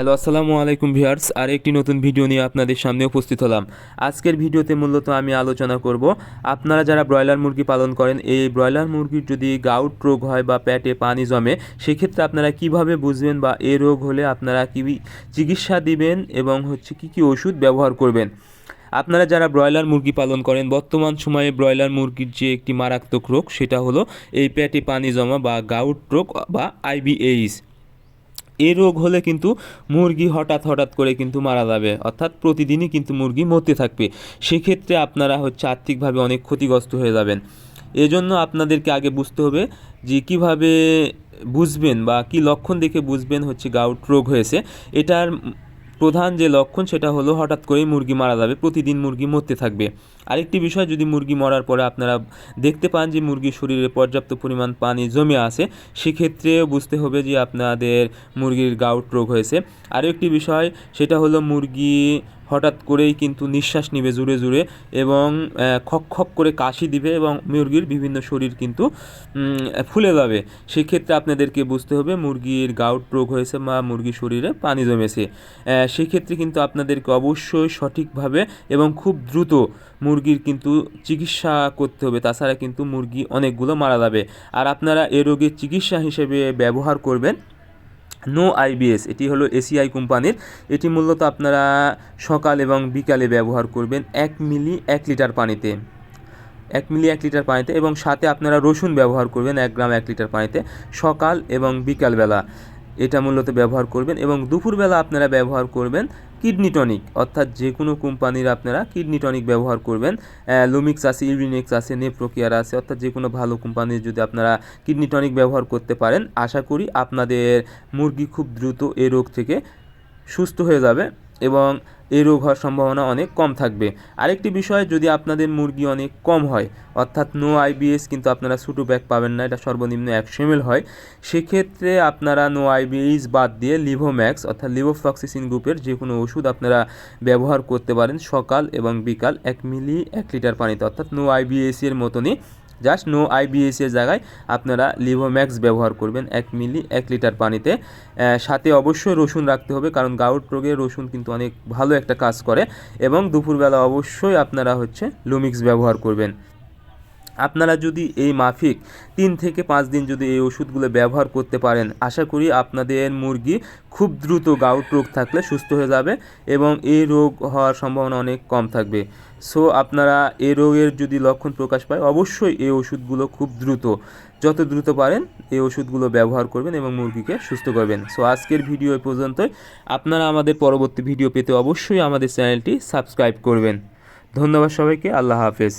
Hello, আসসালামু আলাইকুম viewers. আর একটি নতুন ভিডিও নিয়ে আপনাদের সামনে উপস্থিত হলাম। আজকের ভিডিওতে মূলত আমি আলোচনা করব, আপনারা যারা ব্রয়লার মুরগি পালন করেন, এই ব্রয়লার মুরগির যদি গাউট রোগ হয় বা প্যাটে পানি জমে, সেক্ষেত্রে আপনারা কীভাবে বুঝবেন বা এই রোগ হলে আপনারা কী চিকিৎসা দিবেন এবং হচ্ছে কি কি ওষুধ ব্যবহার করবেন? আপনারা যারা ব্রয়লার মুরগি পালন করেন, বর্তমান সময়ে ব্রয়লার মুরগির যে একটি মারাত্মক রোগ, সেটা হলো এই প্যাটে পানি জমা বা গাউট রোগ বা আইবিএইচ এই রোগ হলে কিন্তু মুরগি হঠাৎ হঠাৎ করে কিন্তু মারা যাবে। অর্থাৎ প্রতিদিনই কিন্তু মুরগি মরতে থাকবে। সেক্ষেত্রে আপনারা হচ্ছে আর্থিকভাবে অনেক ক্ষতিগ্রস্ত হয়ে যাবেন। এজন্য আপনাদেরকে আগে বুঝতে হবে যে কীভাবে বুঝবেন বা কি লক্ষণ দেখে বুঝবেন হচ্ছে গাউট রোগ হয়েছে। এটার প্রধান যে লক্ষণ সেটা হলো হঠাৎ করেই মুরগি মারা যাবে, প্রতিদিন মুরগি মরতে থাকবে। আরেকটি বিষয়, যদি মুরগি মরার পরে আপনারা দেখতে পান যে মুরগির শরীরে পর্যাপ্ত পরিমাণ পানি জমে আছে, সেক্ষেত্রেও বুঝতে হবে যে আপনাদের মুরগির গাউট রোগ হয়েছে। আরও একটি বিষয়, সেটা হলো মুরগি হঠাৎ করেই কিন্তু নিঃশ্বাস নিবে জুড়ে জুড়ে এবং খক খক করে কাশি দিবে এবং মুরগির বিভিন্ন শরীর কিন্তু ফুলে যাবে। সেক্ষেত্রে আপনাদেরকে বুঝতে হবে মুরগির গাউট রোগ হয়েছে বা মুরগির শরীরে পানি জমেছে। সেক্ষেত্রে কিন্তু আপনাদেরকে অবশ্যই সঠিকভাবে এবং খুব দ্রুত মুরগির কিন্তু চিকিৎসা করতে হবে। তাছাড়া কিন্তু মুরগি অনেকগুলো মারা যাবে। আর আপনারা এ রোগের চিকিৎসা হিসেবে ব্যবহার করবেন। নো আইবিএস এটি হলো এসিআই কোম্পানির। এটি মূলত আপনারা সকাল এবং বিকালে ব্যবহার করবেন এক মিলি এক লিটার পানিতে। এক মিলি এক লিটার পানিতে এবং সাথে আপনারা রসুন ব্যবহার করবেন এক গ্রাম এক লিটার পানিতে সকাল এবং বিকালবেলা। এটা মূলত ব্যবহার করবেন এবং দুপুরবেলা আপনারা ব্যবহার করবেন কিডনি টনিক, অর্থাৎ যে কোনো কোম্পানির আপনারা কিডনি টনিক ব্যবহার করবেন। লুমিক্স আছে ইউরিনিক্স আছে নেপ্রোকিয়ার আছে, অর্থাৎ যে কোনো ভালো কোম্পানির যদি আপনারা কিডনি টনিক ব্যবহার করতে পারেন, আশা করি আপনাদের মুরগি খুব দ্রুত এ রোগ থেকে সুস্থ হয়ে যাবে। এবং এই রোগ হওয়ার সম্ভাবনা অনেক কম থাকবে। আরেকটি বিষয়, যদি আপনাদের মুরগি অনেক কম হয়, অর্থাৎ নো আইবিএস কিন্তু আপনারা ছোটো ব্যাগ পাবেন না, এটা সর্বনিম্ন একশো এমএল হয়, সেক্ষেত্রে আপনারা নো আইবিএস বাদ দিয়ে লিভোম্যাক্স অর্থাৎ লিভোফ্লক্সিসিন গ্রুপের যে কোনো ওষুধ আপনারা ব্যবহার করতে পারেন সকাল এবং বিকাল এক মিলি এক লিটার পানিতে, অর্থাৎ নো আইবিএস এর মতনই জাস্ট নো আইবিএসের জায়গায় আপনারা লিভোম্যাক্স ব্যবহার করবেন এক মিলি, এক লিটার পানিতে। সাথে অবশ্যই রসুন রাখতে হবে, কারণ গাউট রোগে রসুন কিন্তু অনেক ভালো একটা কাজ করে। এবং দুপুরবেলা অবশ্যই আপনারা হচ্ছে লুমিক্স ব্যবহার করবেন। আপনারা যদি এই মাফিক তিন থেকে পাঁচ দিন যদি এই ওষুধগুলো ব্যবহার করতে পারেন, আশা করি আপনাদের মুরগি খুব দ্রুত গাউট রোগ থাকলে সুস্থ হয়ে যাবে এবং এই রোগ হওয়ার সম্ভাবনা অনেক কম থাকবে। সো আপনারা এই রোগের যদি লক্ষণ প্রকাশ পায়, অবশ্যই এই ওষুধগুলো খুব দ্রুত, যত দ্রুত পারেন এই ওষুধগুলো ব্যবহার করবেন এবং মুরগিকে সুস্থ করবেন। সো আজকের ভিডিও পর্যন্তই। আপনারা আমাদের পরবর্তী ভিডিও পেতে অবশ্যই আমাদের চ্যানেলটি সাবস্ক্রাইব করবেন। ধন্যবাদ সবাইকে। আল্লাহ হাফেজ।